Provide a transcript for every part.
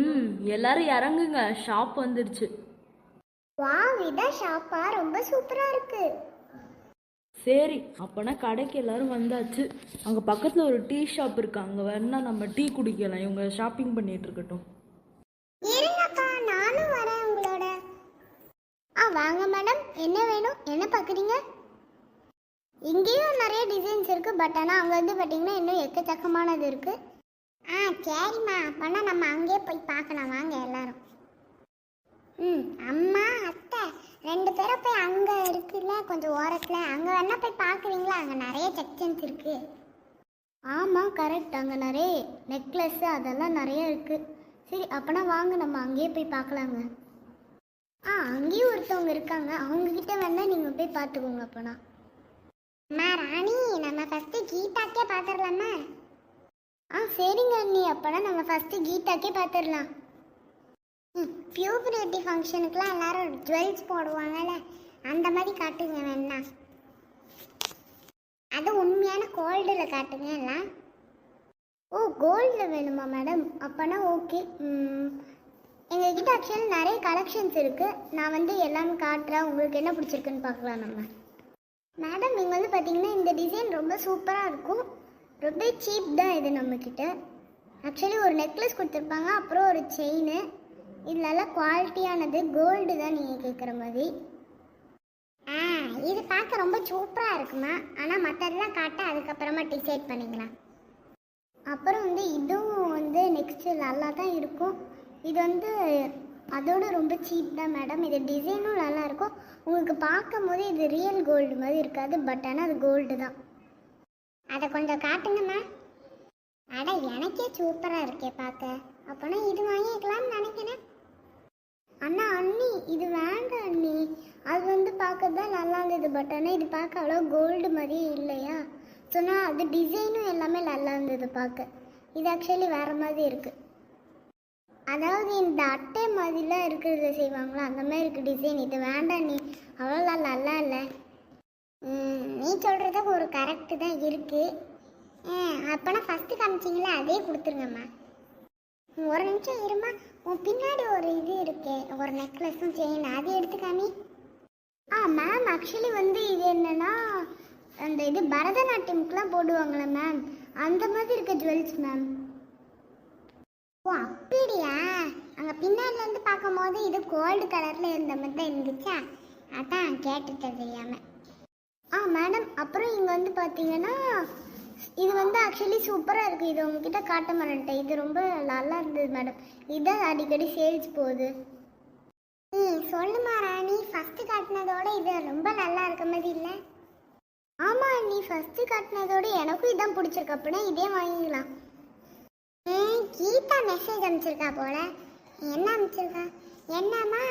ம் எல்லாரும் இறங்குங்க. ஷாப் வந்துடுச்சு வாவ் இதான் ஷாப்பா. ரொம்ப சூப்பரா இருக்கு. சரி அப்போனா கடைக்கு எல்லாரும் வந்தாச்சு. அங்கே பக்கத்தில் ஒரு டீ ஷாப் இருக்கு. அங்கே வேணா நம்ம டீ குடிக்கலாம். இவங்க ஷாப்பிங் பண்ணிட்டு இருக்கட்டும். இருங்கக்கா நானும் வரேன் உங்களோட. ஆ வாங்க மேடம். என்ன வேணும்? என்ன பார்க்குறீங்க? இங்கேயும் நிறைய டிசைன்ஸ் இருக்கு. பட் ஆனால் அங்கே வந்து பார்த்தீங்கன்னா இன்னும் எக்கச்சக்கமானது இருக்கு. ஆ சரிம்மா. அப்போனா நம்ம அங்கேயே போய் பார்க்கலாம். வாங்க எல்லாரும். ம் அம்மா அத்தை ரெண்டு பேரும் போய் அங்கே இருக்குல்ல கொஞ்சம் ஓரத்தில். அங்கே வேணா போய் பார்க்குறீங்களா? அங்கே நிறைய செக்ஷன்ஸ் இருக்கு. ஆமாம் கரெக்ட் அங்கே நிறைய நெக்லஸ்ஸு அதெல்லாம் நிறைய இருக்கு. சரி அப்போனா வாங்க நம்ம அங்கேயே போய் பார்க்கலாங்க. ஆ அங்கேயும் ஒருத்தவங்க இருக்காங்க. அவங்கக்கிட்ட வேணால் வேணா நீங்கள் போய் பார்த்துக்கோங்க அப்போனா. அம்மா ராணி நம்ம ஃபஸ்ட்டு கீதாக்கே பார்த்துடலாமா? ஆ சரிங்க அண்ணி. அப்போனா நம்ம ஃபஸ்ட்டு கீதாக்கே பார்த்துடலாம் ம் பியூபரிட்டி ஃபங்க்ஷனுக்குலாம் எல்லாரும் ஜுவல்ஸ் போடுவாங்கல்ல அந்த மாதிரி காட்டுங்க வேணா. அது உண்மையான கோல்டில் காட்டுங்க எல்லாம் ஓ கோல்டில் வேணுமா மேடம் அப்போனா ஓகே எங்ககிட்ட ஆக்சுவலி நிறைய கலெக்ஷன்ஸ் இருக்குது நான் வந்து எல்லாமே காட்டுறேன். உங்களுக்கு என்ன பிடிச்சிருக்குன்னு பார்க்கலாம் நம்ம. மேடம் நீங்கள் வந்து பார்த்தீங்கன்னா இந்த டிசைன் ரொம்ப சூப்பராக இருக்கும். ரொம்ப சீப் தான் இது நம்மக்கிட்ட ஆக்சுவலி ஒரு நெக்லஸ் கொடுத்துருப்பாங்க அப்புறம் ஒரு செயின் இதுலலாம் குவாலிட்டியானது கோல்டு தான் நீங்கள் கேட்குற மாதிரி. ஆ இது பார்க்க ரொம்ப சூப்பராக இருக்குமா? ஆனால் மற்றதெல்லாம் காட்ட அதுக்கப்புறமா டிசைட் பண்ணிக்கலாம். அப்புறம் வந்து இதுவும் வந்து நெக்ஸ்ட்டு நல்லா தான் இருக்கும். இது வந்து அதோட ரொம்ப சீப் தான் மேடம் இது டிசைனும் நல்லா இருக்கும். உங்களுக்கு பார்க்கும் போது இது ரியல் கோல்டு மாதிரி இருக்காது பட் ஆனால் அது கோல்டு தான். அதை கொஞ்சம் காட்டுங்கம்மா. அட எனக்கே சூப்பராக இருக்கே பார்க்க. அப்போனா இது வாங்கிக்கலாம்னு நினைக்கிறேன். அண்ணா அண்ணி இது வேண்டாம் அண்ணி. அது வந்து பார்க்க தான் நல்லா இருந்தது பட் ஆனால் இது பார்க்க அவ்வளோ கோல்டு மாதிரியே இல்லையா? சொன்னால் அது டிசைனும் எல்லாமே நல்லா இருந்தது பார்க்க. இது ஆக்சுவலி வேறு மாதிரி இருக்குது அதாவது இந்த அட்டை மாதிரிலாம் இருக்கிறத செய்வாங்களா? அந்த மாதிரி இருக்குது டிசைன் இது வேண்டாம் நீ அவ்வளோ நல்லா இல்லை. நீ சொல்கிறது ஒரு கரெக்டு தான் இருக்குது அப்போனா ஃபஸ்ட்டு காமிச்சிங்களே அதே கொடுத்துருங்கம்மா. ஒரு நிமிஷம் இருமா உன் பின்னாடி ஒரு இது இருக்கே ஒரு நெக்லஸும் செயின் அது எடுத்து காமி. ஆ மேம் ஆக்சுவலி வந்து இது என்னன்னா அந்த இது பரதநாட்டியம்க்குலாம் போடுவாங்களே மேம் அந்த மாதிரி இருக்க ஜுவல்ஸ் மேம் ஓ அப்படியா? அங்கே பின்னாடிலேருந்து பார்க்கும்போது இது கோல்டு கலரில் இருந்த மாதிரி தான் இருந்துச்சா? அதான் கேட்டுட்டேன் தெரியாமல் ஆ மேடம் அப்புறம் இங்கே வந்து பார்த்தீங்கன்னா இது வந்து ஆக்சுவலி சூப்பராக இருக்குது இது உங்ககிட்ட காட்ட மாட்டேன் இது ரொம்ப நல்லா இருந்தது மேடம் இதான் அடிக்கடி சேல்ஸ் போகுது. ம் சொல்லுமா ராணி. ஃபஸ்ட்டு காட்டினதோட இது ரொம்ப நல்லா இருக்க மாதிரி இல்லை? ஆமாம் நீ ஃபஸ்ட்டு காட்டினதோட எனக்கும் இதான் பிடிச்சிருக்கு. அப்படின்னா இதே வாங்கிக்கலாம். ம் கீதா மெசேஜ் அனுப்பிச்சிருக்கா போல. என்ன அனுப்பிச்சிருக்கா? என்னம்மா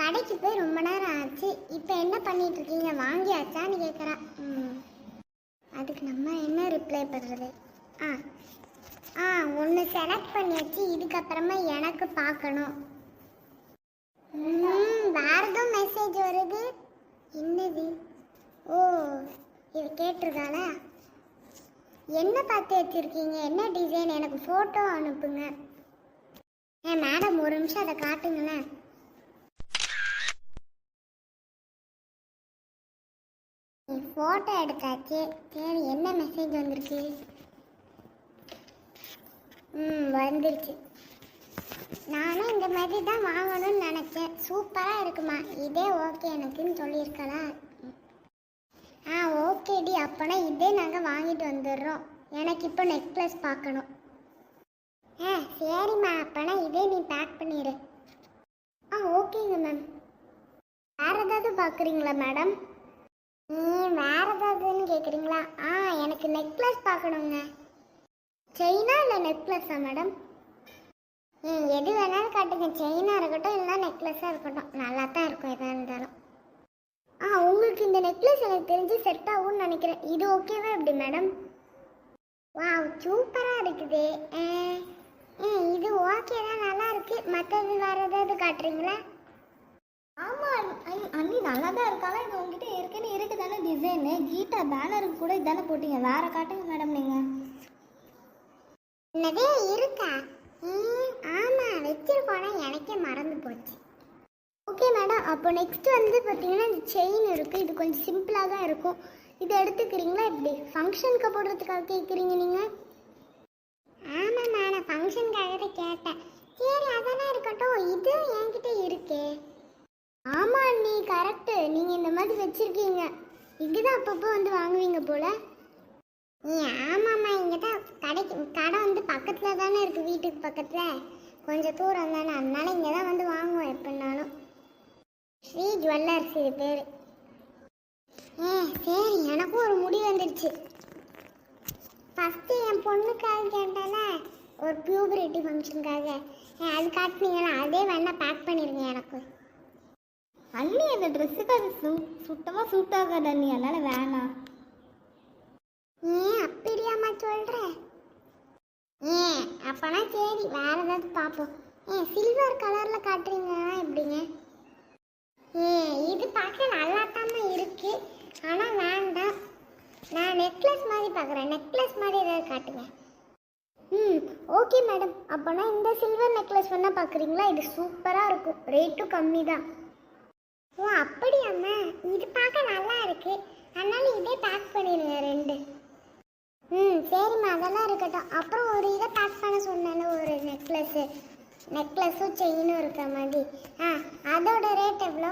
கடைக்கு போய் ரொம்ப நேரம் ஆச்சு. இப்போ என்ன பண்ணிட்டு இருக்கீங்க? வாங்கியாச்சான்னு கேட்குறா ம். அதுக்கு நம்ம என்ன ரிப்ளை பண்ணுறது ஆ. ஆ ஒன்று செலக்ட் பண்ணியாச்சு. இதுக்கப்புறமா எனக்கு பார்க்கணும். ம் வேற மெசேஜ் வருது? என்னது? ஓ இது கேட்டிருக்காளா? என்ன பார்த்து வச்சிருக்கீங்க? என்ன டிசைன் எனக்கு ஃபோட்டோ அனுப்புங்க. ஏ மேடம் ஒரு நிமிஷம் அதை காட்டுங்களேன். ஃபோட்டோ எடுத்தாச்சு. சரி என்ன மெசேஜ் வந்திருக்கு? ம் வந்துருச்சு. நானும் இந்த மாதிரி தான் வாங்கணும்னு நினச்சேன். சூப்பராக இருக்குமா? இதே ஓகே எனக்குன்னு சொல்லியிருக்கலா. ஆ ஓகேடி அப்போனா இதே நாங்கள் வாங்கிட்டு வந்துடுறோம். எனக்கு இப்போ நெக்லஸ் பார்க்கணும். ஆ சரிம்மா. அப்போனா இதே நீ பேக் பண்ணிடு. ஆ ஓகேங்க மேம் வேறு ஏதாவது பார்க்குறீங்களா மேடம் நீ வேற ஏதாவதுன்னு கேட்குறீங்களா ஆ எனக்கு நெக்லஸ் பார்க்கணுங்க. செயினா இல்லை நெக்லஸா மேடம் ம் எது வேணாலும் காட்டுங்க. செயினாக இருக்கட்டும் இல்லைனா நெக்லஸாக இருக்கட்டும். நல்லா தான் இருக்கும் எதாக இருந்தாலும். ஆ உங்களுக்கு இந்த நெக்லஸ் எனக்கு தெரிஞ்சு செட் ஆகும்னு நினைக்கிறேன். இது ஓகேவா எப்படி மேடம் வா சூப்பராக இருக்குது. ஆ, இது ஓகே தான் நல்லா இருக்கு. மற்றது வேறு ஏதாவது காட்டுறீங்களா? ஆமாம் அண்ணி நல்லா தான் இருக்காளா? இது உங்ககிட்ட ஏற்கனவே இருக்கு தானே டிசைனு கீட்டா பேனருக்கு கூட இதானே போட்டீங்க. வேற காட்டுங்க மேடம் நீங்கள் என்னதே இருக்கா? ம் ஆமாம் வச்சிருக்கோனா எனக்கே மறந்து போச்சு. ஓகே மேடம் அப்போ நெக்ஸ்ட் வந்து பார்த்தீங்கன்னா இந்த செயின் இருக்குது இது கொஞ்சம் சிம்பிளாக தான் இருக்கும். இதை எடுத்துக்கிறீங்களா இப்படி ஃபங்க்ஷனுக்கு போடுறதுக்காக கேட்குறீங்க நீங்கள் ஆமாம் நான் ஃபங்க்ஷனுக்காக தான் கேட்டேன். சரி அதெல்லாம் இருக்கட்டும். இதுவும் என்கிட்ட இருக்கே. ஆமாம் நீ கரெக்ட் நீங்கள் இந்த மாதிரி வச்சிருக்கீங்க. இங்கதான் அப்பப்போ வந்து வாங்குவீங்க போல. ஆமாம்மா இங்கே தான் கடைக்கு கடை வந்து பக்கத்தில் தானே இருக்குது வீட்டுக்கு பக்கத்தில். கொஞ்சம் தூரம் தானே அதனால இங்கே தான் வந்து வாங்குவோம் எப்படினாலும் ஸ்ரீ ஜுவல்லர்ஸ் இது பேர். ஏ சரி எனக்கும் ஒரு முடிவு வந்துடுச்சு ஃபஸ்ட்டு என் பொண்ணுக்காக கேட்டேன்னா ஒரு பியூபரிட்டி ஃபங்க்ஷனுக்காக ஏ, அது காட்டினீங்களா? அதே வேணால் பேக் பண்ணிடுங்க எனக்கு. அண்ணி அந்த ட்ரெஸ்ஸுக்கு அது சூ சுத்தமாக சூட் ஆகாது அண்ணி. அதனால் வேணாம். ஏன் அப்படியாம்மா சொல்கிற ஏன் அப்பனா சரி வேற ஏதாவது பார்ப்போம் ஏன் சில்வர் கலரில் காட்டுறீங்க எப்படிங்க? ஏன் இது பார்க்க நல்லா இருக்கு. ஆனால் வேண்டாம். நான் நெக்லஸ் மாதிரி பார்க்குறேன். நெக்லஸ் மாதிரி ஏதாவது காட்டுங்க. ம் ஓகே மேடம் அப்போனா இந்த சில்வர் நெக்லஸ் வேணால் பார்க்குறீங்களா? இது சூப்பராக இருக்கும். ரேட்டும் கம்மி தான் ஓ அப்படியாம்மா. இது பார்க்க நல்லா இருக்கு. அதனால இதே பேக் பண்ணிடுங்க ரெண்டு. ம் சரிம்மா. அதெல்லாம் இருக்கட்டும். அப்புறம் ஒரு இதை பேக் பண்ண சொன்னேன்ல ஒரு நெக்லஸ்ஸு நெக்லஸும் செயினும் இருக்க மாதிரி. ஆ அதோட ரேட் எவ்வளோ?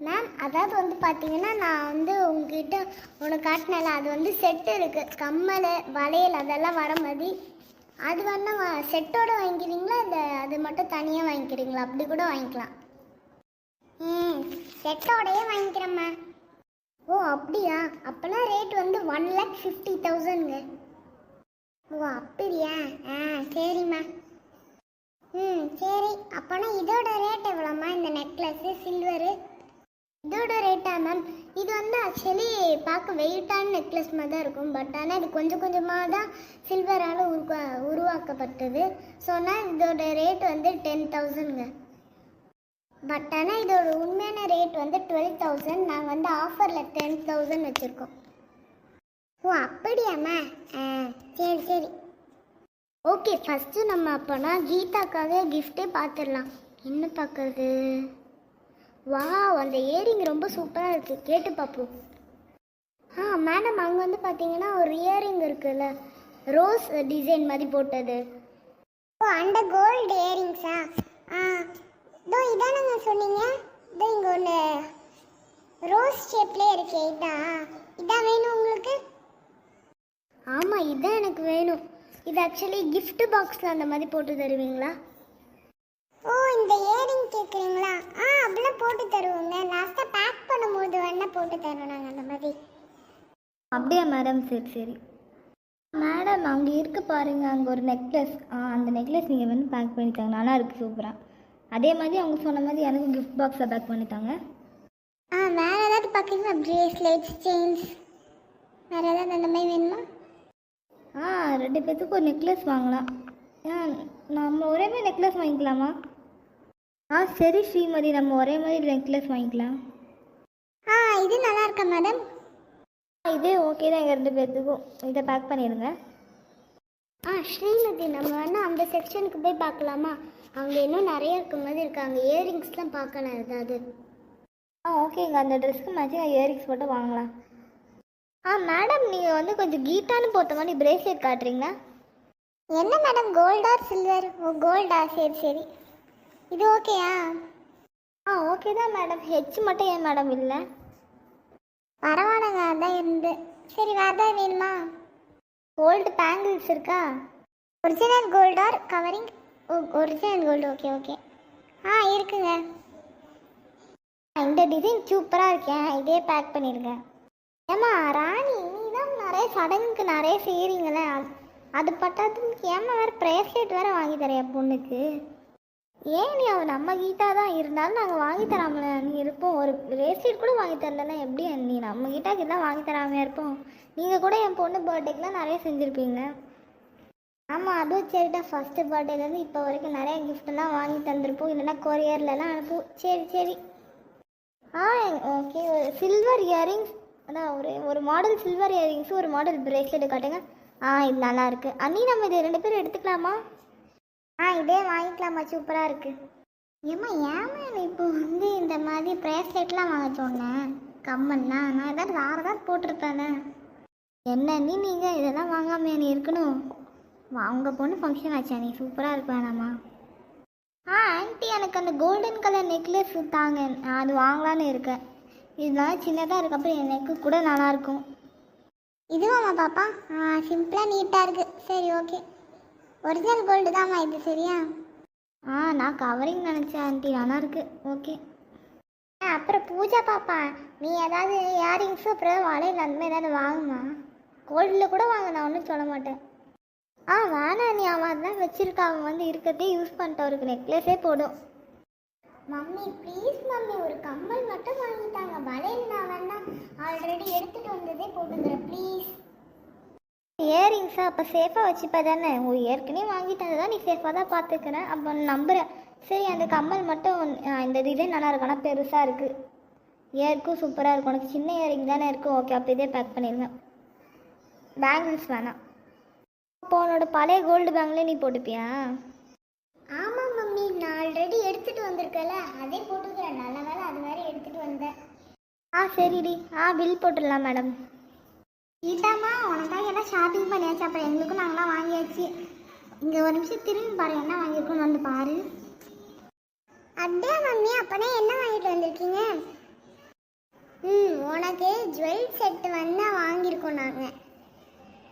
மேம் அதாவது வந்து பார்த்தீங்கன்னா நான் வந்து உங்ககிட்ட ஒன்று காட்டினல அது வந்து செட்டு இருக்குது கம்மல் வளையல் அதெல்லாம் வர மாதிரி. அது வந்து செட்டோடு செட்டோட வாங்கிக்கிறீங்களா? இல்லை அது மட்டும் தனியாக வாங்கிக்கிறீங்களா? அப்படி கூட வாங்கிக்கலாம். ம் செட்டோடயே வாங்கிக்கிறேம்மா. ஓ அப்படியா? அப்போனா ரேட் வந்து ஒன் லேக் ஃபிஃப்டி தௌசண்ட்ங்க ஓ அப்படியா? ஆ சரிம்மா. ம் சரி. அப்போனா இதோட ரேட் எவ்வளோம்மா இந்த நெக்லஸ்ஸு சில்வரு இதோட ரேட்டா மேம் இது வந்து ஆக்சுவலி பார்க்க வெயிட்டான நெக்லஸ் மாதிரி தான் இருக்கும். பட் ஆனால் இது கொஞ்சம் கொஞ்சமாக தான் சில்வரால் உருவா உருவாக்கப்பட்டது. சொன்னால் இதோட ரேட் வந்து டென் தௌசண்ட்ங்க பட் ஆனால் இதோட உண்மையான ரேட் வந்து டுவெல் தௌசண்ட் நாங்கள் வந்து ஆஃபரில் டென் தௌசண்ட் வச்சுருக்கோம். ஓ அப்படியாம்மா? ஆ சரி சரி. ஓகே ஃபஸ்ட்டு நம்ம அப்போனா கீதாக்காக கிஃப்ட்டே பார்த்துடலாம் என்ன பார்க்கறது வா அந்த இயரிங் ரொம்ப சூப்பராக இருக்குது கேட்டு பார்ப்போம் ஆ மேடம் அங்கே வந்து பார்த்தீங்கன்னா ஒரு இயரிங் இருக்குல்ல. ரோஸ் டிசைன் மாதிரி போட்டது. ஓ அந்த கோல்டு இயரிங்ஸா இதோ இதானங்க சொன்னீங்க. இதோ இங்கே ஒன்று ரோஸ் ஷேப்லேயே இருக்கே இதான் இதான் வேணும் உங்களுக்கு? ஆமாம் இதான் எனக்கு வேணும். இது ஆக்சுவலி கிஃப்ட் பாக்ஸில் அந்த மாதிரி போட்டு தருவீங்களா? ஓ இந்த இயரிங் கேட்குறீங்களா ஆ அப்படிலாம் போட்டு தருவோங்க. லாஸ்ட்டாக பேக் பண்ணும்போது வேணால் போட்டு தரோம் நாங்கள் அந்த மாதிரி. அப்படியா மேடம் சரி சரி. மேடம் அங்கே இருக்கு பாருங்க அங்கே ஒரு நெக்லஸ் ஆ அந்த நெக்லஸ் நீங்கள் வந்து பேக் பண்ணித்தாங்க நல்லா இருக்கு சூப்பராக அதே மாதிரி அவங்க சொன்ன மாதிரி எனக்கு கிஃப்ட் பாக்ஸில் பேக் பண்ணித்தாங்க ஆ வேறு ஏதாவது பார்க்குறீங்களா ப்ரேஸ்லெட்ஸ் செயின்ஸ் வேறு ஏதாவது அந்த மாதிரி வேணுமா? ஆ ரெண்டு பேர்த்துக்கு ஒரு நெக்லஸ் வாங்கலாம். ஏன் நம்ம ஒரே மாதிரி நெக்லஸ் வாங்கிக்கலாமா? ஆ சரி ஸ்ரீமதி நம்ம ஒரே மாதிரி நெக்லஸ் வாங்கிக்கலாம். ஆ இது நல்லா இருக்கா மேடம் ஆ, இதே ஓகே தான் எங்கள் ரெண்டு பேர்த்துக்கும் இதை பேக் பண்ணிடுங்க. ஆ ஸ்ரீமதி நம்ம வேணா அந்த செக்ஷனுக்கு போய் பார்க்கலாமா? அங்கே இன்னும் நிறைய இருக்க மாதிரி இருக்கு அங்கே இயரிங்ஸ்லாம் பார்க்கலாம் ஏதாவது ஆ ஓகேங்க அந்த ட்ரெஸ்க்கு மேட்சிங் இயரிங்ஸ் மட்டும் வாங்கலாம். ஆ மேடம் நீங்கள் வந்து கொஞ்சம் கீட்டான்னு போட்ட மாதிரி பிரேஸ்லெட் காட்டுறீங்களா? என்ன மேடம் கோல்டா சில்வர் ஓ கோல்டா சரி சரி. இது ஓகேயா ஆ? ஓகே தான் மேடம் ஹெச் மட்டும் ஏன் மேடம் இல்லை? பரவாயில்லைங்க அதான் இருந்து. சரி வேறு ஏதாவது வேணுமா? கோல்டு பேங்கிள்ஸ் இருக்கா? ஒரிஜினல் கோல்ட் ஆர் கவரிங் ஓ ஒரிஜினல் கோல்டு ஓகே ஓகே ஆ இருக்குங்க. இந்த டிசைன் சூப்பராக இருக்கேன் இதே பேக் பண்ணிடுங்க ஏம்மா ராணி நீ தான் நிறைய சடங்குக்கு நிறைய செய்கிறீங்களே அது- அது பட்டாதுக்கு ஏம்மா வேறு ப்ரேஸ்லெட் வேறு வாங்கி தரையா பொண்ணுக்கு? ஏன் நீ அவள் நம்ம கீட்டா தான் இருந்தாலும் நாங்கள் வாங்கி தராமல? நீ இருப்போம். ஒரு ப்ரேஸ்லெட் கூட வாங்கி தரலன்னா எப்படி? நீ நம்ம கீட்டாக்கு தான் வாங்கி தராமையாக இருப்போம்? நீங்கள் கூட என் பொண்ணு பர்த்டேக்கெலாம் நிறைய செஞ்சுருப்பீங்க. ஆமாம் அதுவும் சரிடா ஃபஸ்ட்டு பர்த்டேலேருந்து இப்போ வரைக்கும் நிறைய கிஃப்ட்லாம் வாங்கி தந்திருப்போம். இல்லைன்னா கொரியர்லலாம் அனுப்புவோம். சரி சரி. ஆ ஓகே ஒரு சில்வர் இயரிங்ஸ் அதான் ஒரு ஒரு மாடல் சில்வர் இயரிங்ஸு ஒரு மாடல் பிரேஸ்லெட் காட்டுங்க. ஆ இது நல்லாயிருக்கு அண்ணி நம்ம இது ரெண்டு பேரும் எடுத்துக்கலாமா? ஆ இதே வாங்கிக்கலாமா? சூப்பராக இருக்குது ஏம்மா ஏமா நீ இப்போ வந்து இந்த மாதிரி ப்ரேஸ்லெட்லாம் வாங்க சொன்னேன் கம்மல்லாம் நான் ஏதாவது வேறு ஏதாவது போட்டிருப்பேனே. என்ன நீ நீங்கள் இதெல்லாம் வாங்காம நீ இருக்கணும்? உங்கள் பொண்ணு ஃபங்க்ஷன் ஆச்சா? நீ சூப்பராக இருக்க வேணாமா ஆ ஆன்ட்டி எனக்கு அந்த கோல்டன் கலர் நெக்லஸ் தாங்க. நான் அது வாங்கலான்னு இருக்கேன். இதனால சின்னதாக இருக்க அப்புறம் என் நெக்கு கூட நல்லாயிருக்கும் இதுவாம்மா பாப்பா? ஆ சிம்பிளாக நீட்டாக இருக்குது சரி ஓகே ஒரிஜினல் கோல்டு தான்மா இது சரியா? ஆ நான் கவரிங் நினச்சேன் ஆன்ட்டி நல்லா இருக்குது ஓகே ஆ, அப்புறம் பூஜா பாப்பா நீ ஏதாவது இயரிங்ஸு அப்புறம் வளையல் அந்த மாதிரி ஏதாவது வாங்குமா கோல்டில் கூட வாங்க நான் ஒன்றும் சொல்ல மாட்டேன். ஆ வேணாம் நீ அவன் அதான் வச்சிருக்கா. அவன் வந்து இருக்கிறதே யூஸ் பண்ணிட்டு. அவருக்கு நெக்லஸே போடும். மம்மி ப்ளீஸ் மம்மி ஒரு கம்மல் மட்டும் வாங்கிட்டாங்க வளையல் நான் வேணா. ஆல்ரெடி எடுத்துகிட்டு வந்ததே போட்டுக்கிறேன் ப்ளீஸ் இயரிங்ஸா அப்போ சேஃபாக வச்சுப்பா தானே? ஒரு ஏற்கனவே வாங்கிட்டு தான் நீ சேஃபாக தான் பார்த்துக்கிறேன் அப்போ நம்புகிறேன் சரி அந்த கம்மல் மட்டும் இந்த டிசைன் நல்லா இருக்கும். ஆனால் பெருசாக இருக்குது இயருக்கும் சூப்பராக இருக்கும். உனக்கு சின்ன இயரிங் தானே இருக்கும் ஓகே அப்போ இதே பேக் பண்ணிடுங்க. பேங்கிள்ஸ் வேணாம். அப்போ உன்னோட பழைய கோல்டு பேங்க்லேயே நீ போட்டுப்பியா? ஆமாம் மம்மி நான் ஆல்ரெடி எடுத்துகிட்டு வந்திருக்கல அதே போட்டுக்கிறேன். நல்ல வேலை அது வேற எடுத்துகிட்டு வந்தேன். ஆ சரிடி. ஆ பில் போட்டுடலாம் மேடம் கீதாம்மா உனக்காக எல்லாம் ஷாப்பிங் பண்ணியாச்சு. அப்புறம் எங்களுக்கும் நாங்களாம் வாங்கியாச்சு. இங்கே ஒரு நிமிஷம் திரும்பி பாரு என்ன வாங்கியிருக்கோன்னு வந்து பாரு. அப்படியா மம்மி? அப்போனா என்ன வாங்கிட்டு வந்திருக்கீங்க? ம் உனக்கு ஜுவல் செட் வந்து வாங்கியிருக்கோம் நாங்கள்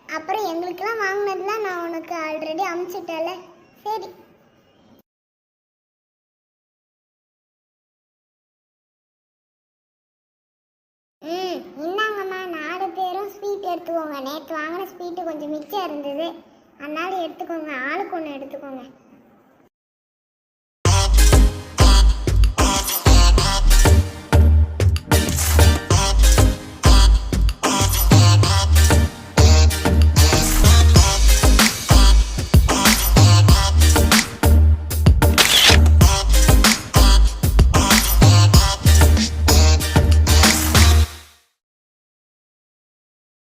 அப்புறம் எங்களுக்கெல்லாம் வாங்கினதுலாம் நான் உனக்கு ஆல்ரெடி அமுச்சிட்டேல சரி. ம் இந்தாங்கம்மா. நாலு பேரும் ஸ்வீட் எடுத்துக்கோங்க. நேற்று வாங்கின ஸ்வீட்டு கொஞ்சம் மிச்சம் இருந்தது. அதனால எடுத்துக்கோங்க. ஆளுக்கு ஒன்று எடுத்துக்கோங்க.